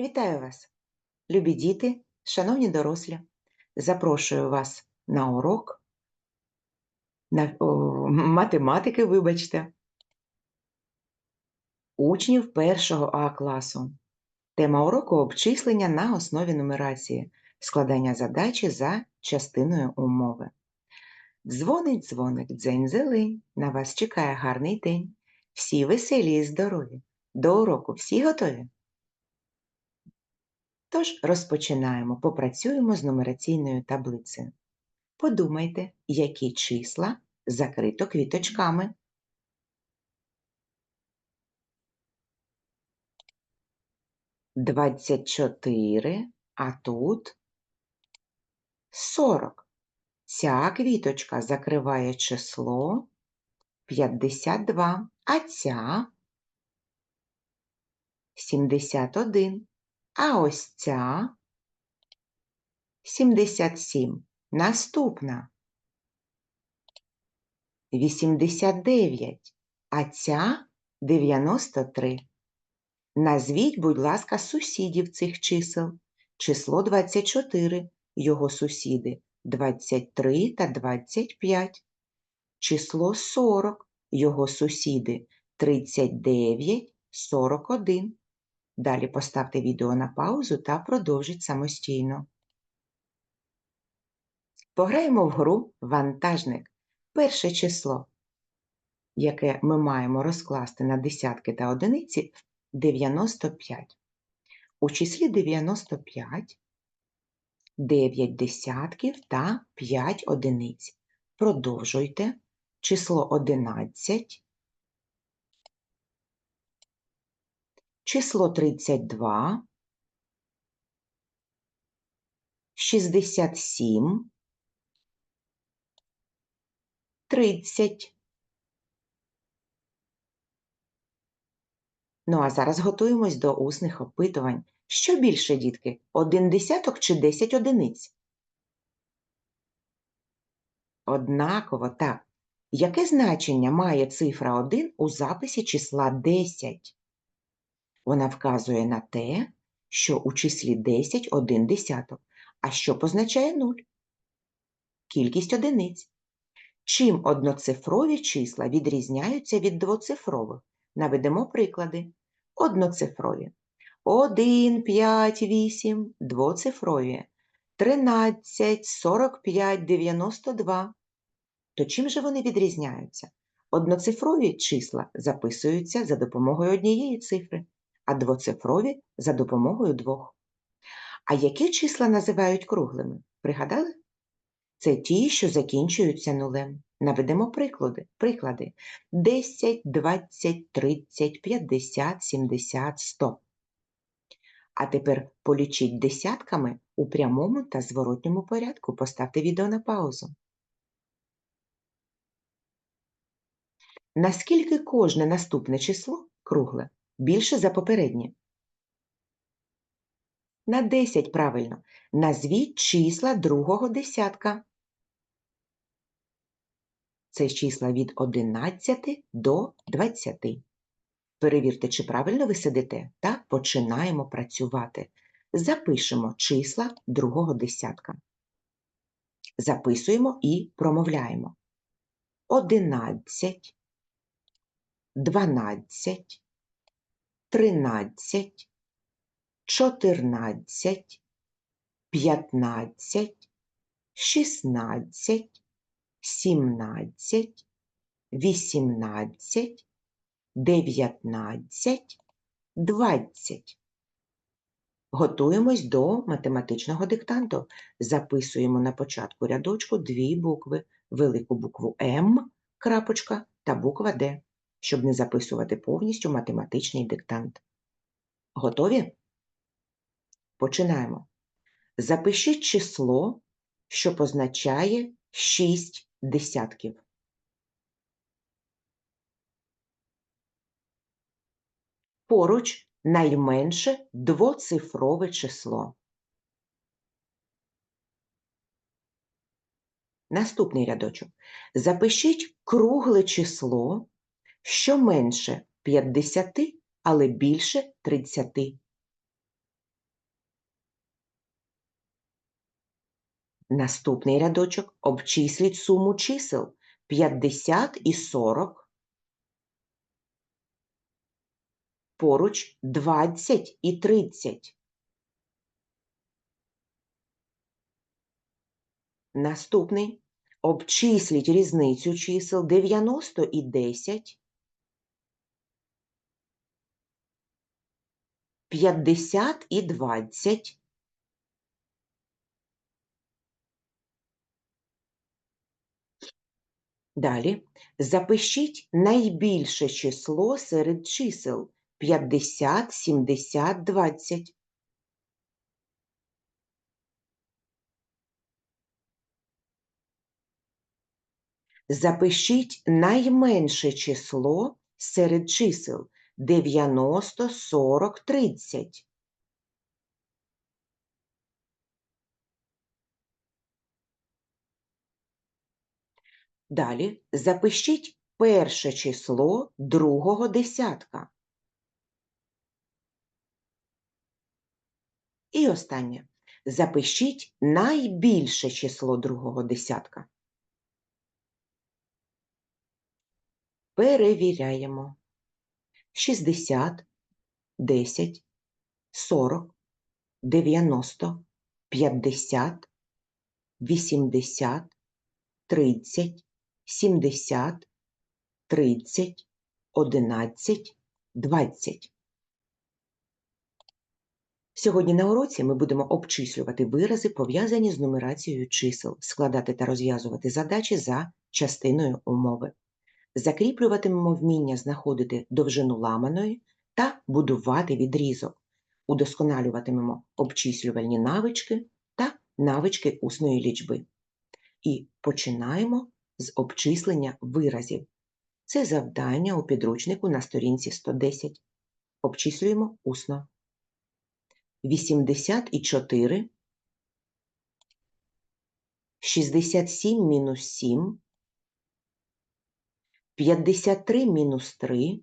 Вітаю вас, любі діти, шановні дорослі. Запрошую вас на урок на, о, математики, вибачте, учнів першого А класу. Тема уроку обчислення на основі нумерації, складання задачі за частиною умови. Дзвонить дзвоник, дзень зелень, на вас чекає гарний день. Всі веселі і здорові. До уроку всі готові? Тож розпочинаємо, попрацюємо з нумераційною таблицею. Подумайте, які числа закрито квіточками. Двадцять чотири, а тут сорок. Ця квіточка закриває число 52, а ця 71. А ось ця 77. Наступна 89, а ця 93. Назвіть, будь ласка, сусідів цих чисел. Число 24, його сусіди 23 та 25. Число 40, його сусіди 39, 41. Далі поставте відео на паузу та продовжіть самостійно. Пограємо в гру вантажник. Перше число, яке ми маємо розкласти на десятки та одиниці 95. У числі 95 9 десятків та 5 одиниць. Продовжуйте. Число 11 число 32, 67, 30. Ну, а зараз готуємось до усних опитувань. Що більше, дітки? Один десяток чи 10 одиниць? Однаково, так. Яке значення має цифра 1 у записі числа 10? Вона вказує на те, що у числі 10 один десяток. А що позначає 0? Кількість одиниць. Чим одноцифрові числа відрізняються від двоцифрових? Наведемо приклади. Одноцифрові. 1, 5, 8, двоцифрові. 13, 45, 92. То чим же вони відрізняються? Одноцифрові числа записуються за допомогою однієї цифри а двоцифрові за допомогою двох. А які числа називають круглими? Пригадали? Це ті, що закінчуються нулем. Наведемо приклади. приклади. 10, 20, 30, 50, 70, 100. А тепер полічіть десятками у прямому та зворотньому порядку. Поставте відео на паузу. Наскільки кожне наступне число кругле? Більше за попереднє. На 10 правильно. Назвіть числа другого десятка. Це числа від 11 до 20. Перевірте, чи правильно ви сидите, та починаємо працювати. Запишемо числа другого десятка. Записуємо і промовляємо. 11, 12, тринадцять, чотирнадцять, п'ятнадцять, шістнадцять, сімнадцять, вісімнадцять, дев'ятнадцять, двадцять. Готуємось до математичного диктанту. Записуємо на початку рядочку дві букви, велику букву М, крапочка та буква Д щоб не записувати повністю математичний диктант. Готові? Починаємо. Запишіть число, що позначає 6 десятків. Поруч найменше двоцифрове число. Наступний рядочок. Запишіть кругле число, що менше 50, але більше 30. Наступний рядочок обчисліть суму чисел 50 і 40, поруч 20 і 30. Наступний обчисліть різницю чисел 90 і 10. 50 і 20. Далі запишіть найбільше число серед чисел 50, 70, 20. Запишіть найменше число серед чисел 90, 40, 30. Далі запишіть перше число другого десятка. І останнє. Запишіть найбільше число другого десятка. Перевіряємо. 60, 10, 40, 90, 50, 80, 30, 70, 30, 11, 20. Сьогодні на уроці ми будемо обчислювати вирази, пов'язані з нумерацією чисел, складати та розв'язувати задачі за частиною умови. Закріплюватимемо вміння знаходити довжину ламаної та будувати відрізок. Удосконалюватимемо обчислювальні навички та навички усної лічби. І починаємо з обчислення виразів. Це завдання у підручнику на сторінці 110. Обчислюємо усно. 84, 67 мінус 7, 53 мінус 3,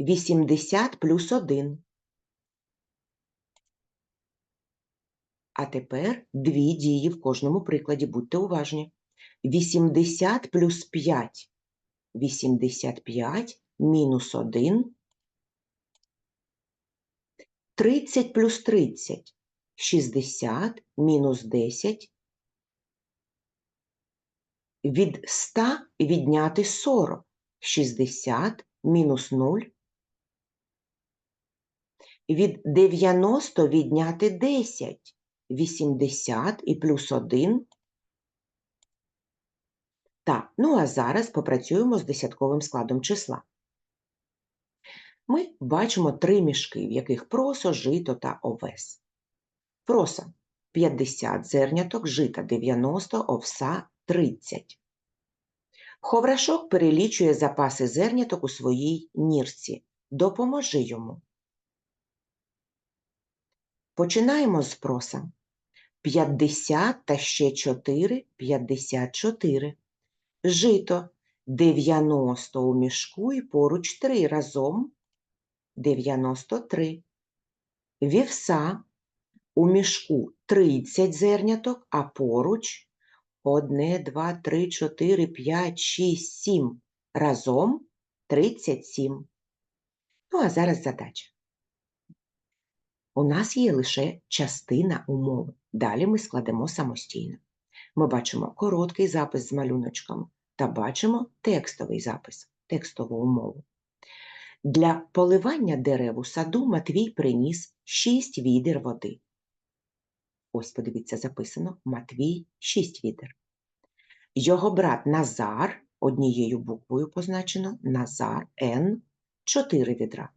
80 плюс 1. А тепер дві дії в кожному прикладі, будьте уважні. 80 плюс 5. 85 мінус 1. 30 плюс 30. 60 мінус 10. Від 100 відняти 40. 60 мінус 0. Від 90 відняти 10. 80 і плюс 1. Так, ну а зараз попрацюємо з десятковим складом числа. Ми бачимо три мішки, в яких просо, жито та овес. Проса 50 зерняток, жита 90, овса 30. Ховрашок перелічує запаси зерняток у своїй нірці. Допоможи йому. Починаємо з проса. 50 та ще 4 – 54. Жито 90 у мішку і поруч 3 разом 93. Вівса у мішку 30 зерняток, а поруч 1, 2, 3, 4, 5, 6, 7. Разом 37. Ну, а зараз задача. У нас є лише частина умови. Далі ми складемо самостійно. Ми бачимо короткий запис з малюночком та бачимо текстовий запис, текстову умову. Для поливання дерев у саду Матвій приніс 6 відер води. Ось, подивіться, записано Матвій 6 відер. Його брат Назар, однією буквою позначено Назар Н 4 відра.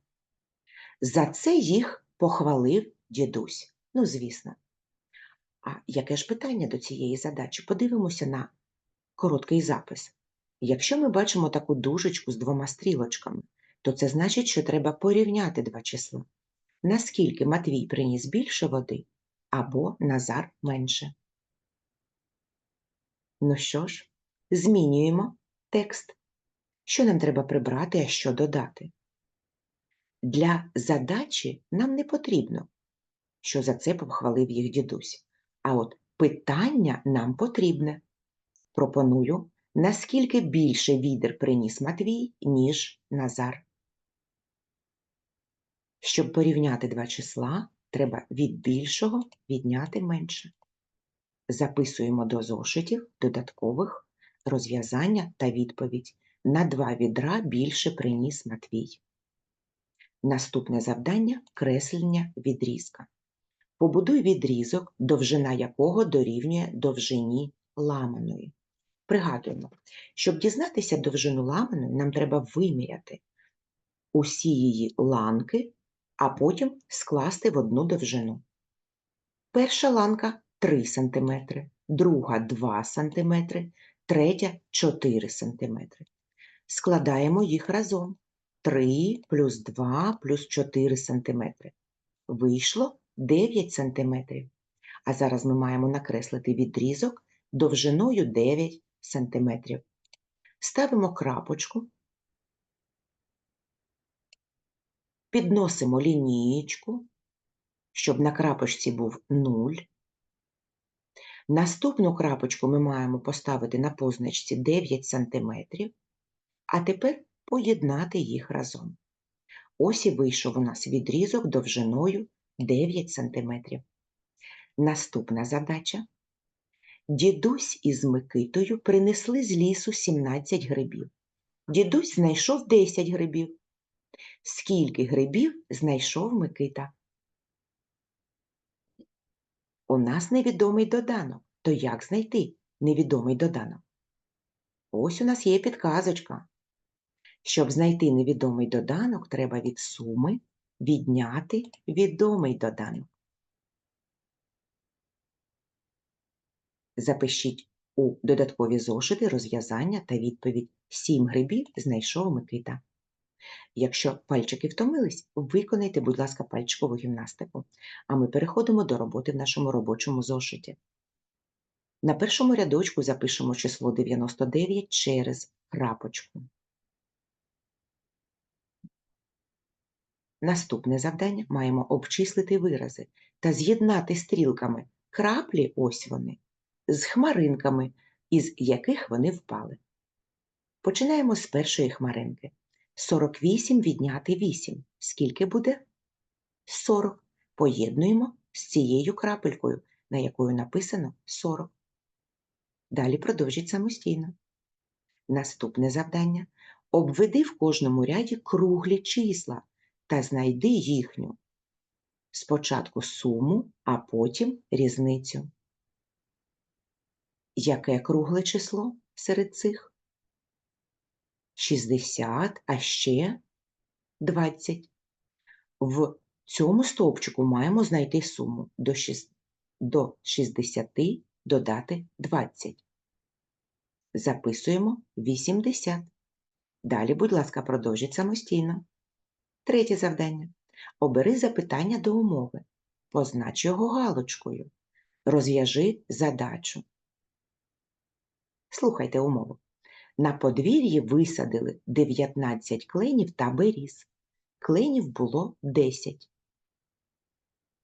За це їх похвалив дідусь. Ну, звісно. А яке ж питання до цієї задачі? Подивимося на короткий запис. Якщо ми бачимо таку дужечку з двома стрілочками, то це значить, що треба порівняти два числа. Наскільки Матвій приніс більше води або Назар менше. Ну що ж, змінюємо текст. Що нам треба прибрати, а що додати? Для задачі нам не потрібно, що за це похвалив їх дідусь. А от питання нам потрібне. Пропоную, наскільки більше відер приніс Матвій, ніж Назар. Щоб порівняти два числа, треба від більшого відняти менше. Записуємо до зошитів додаткових розв'язання та відповідь. На два відра більше приніс Матвій. Наступне завдання креслення відрізка. Побудуй відрізок, довжина якого дорівнює довжині ламаної. Пригадуємо, щоб дізнатися довжину ламаної, нам треба виміряти усі її ланки, а потім скласти в одну довжину. Перша ланка 3 см, друга 2 см, третя 4 см. Складаємо їх разом. 3 плюс 2 плюс 4 см. Вийшло 9 см. А зараз ми маємо накреслити відрізок довжиною 9 см. Ставимо крапочку, підносимо лінієчку, щоб на крапочці був 0. Наступну крапочку ми маємо поставити на позначці 9 см, а тепер поєднати їх разом. Ось і вийшов у нас відрізок довжиною 9 см. Наступна задача. Дідусь із Микитою принесли з лісу 17 грибів. Дідусь знайшов 10 грибів. Скільки грибів знайшов Микита? У нас невідомий доданок. То як знайти невідомий доданок? Ось у нас є підказочка. Щоб знайти невідомий доданок, треба від суми відняти відомий доданок. Запишіть у додаткові зошити розв'язання та відповідь. Сім грибів знайшов Микита. Якщо пальчики втомились, виконайте, будь ласка, пальчикову гімнастику. А ми переходимо до роботи в нашому робочому зошиті. На першому рядочку запишемо число 99 через крапочку. Наступне завдання маємо обчислити вирази та з'єднати стрілками краплі, ось вони, з хмаринками, із яких вони впали. Починаємо з першої хмаринки. 48 відняти 8. Скільки буде? 40. Поєднуємо з цією крапелькою, на якою написано 40. Далі продовжіть самостійно. Наступне завдання. Обведи в кожному ряді круглі числа та знайди їхню. Спочатку суму, а потім різницю. Яке кругле число серед цих? 60, а ще 20. В цьому стовпчику маємо знайти суму до 60 додати 20. Записуємо 80. Далі, будь ласка, продовжіть самостійно. Третє завдання. Обери запитання до умови. Познач його галочкою. Розв'яжи задачу. Слухайте умову. На подвір'ї висадили 19 кленів та беріз. Кленів було 10.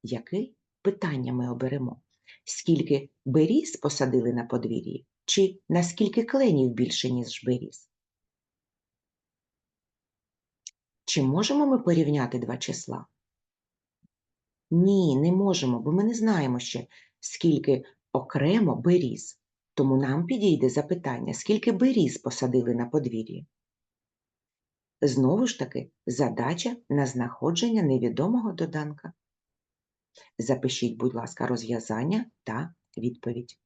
Яке питання ми оберемо? Скільки беріз посадили на подвір'ї? Чи наскільки кленів більше, ніж беріз? Чи можемо ми порівняти два числа? Ні, не можемо, бо ми не знаємо ще, скільки окремо беріз. Тому нам підійде запитання, скільки беріз посадили на подвір'ї. Знову ж таки, задача на знаходження невідомого доданка. Запишіть, будь ласка, розв'язання та відповідь.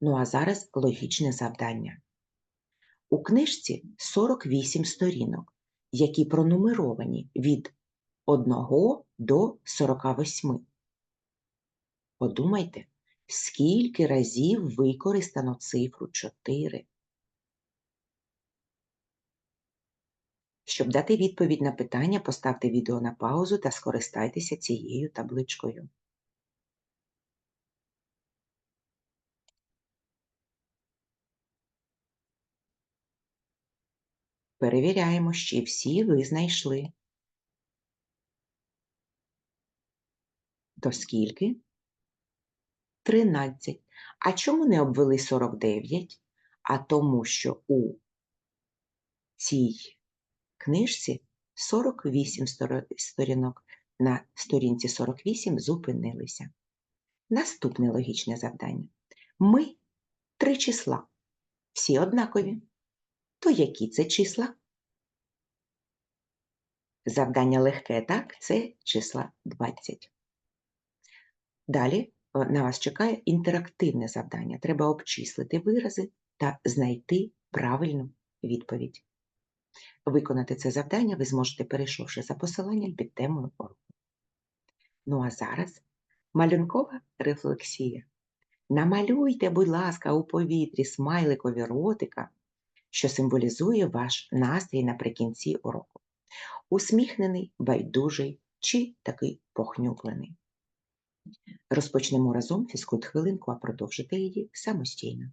Ну а зараз логічне завдання. У книжці 48 сторінок, які пронумеровані від 1 до 48. Подумайте, скільки разів використано цифру 4. Щоб дати відповідь на питання, поставте відео на паузу та скористайтеся цією табличкою. Перевіряємо, чи всі ви знайшли. То скільки? 13. А чому не обвели 49? А тому, що у цій книжці 48 сторінок. На сторінці 48 зупинилися. Наступне логічне завдання. Ми три числа. Всі однакові. То які це числа? Завдання легке, так? Це числа 20. Далі на вас чекає інтерактивне завдання. Треба обчислити вирази та знайти правильну відповідь. Виконати це завдання ви зможете, перейшовши за посиланням під темою уроку. Ну а зараз малюнкова рефлексія. Намалюйте, будь ласка, у повітрі смайликові ротика, що символізує ваш настрій наприкінці уроку. Усміхнений, байдужий чи такий похнюплений. Розпочнемо разом фізкульт хвилинку, а продовжити її самостійно.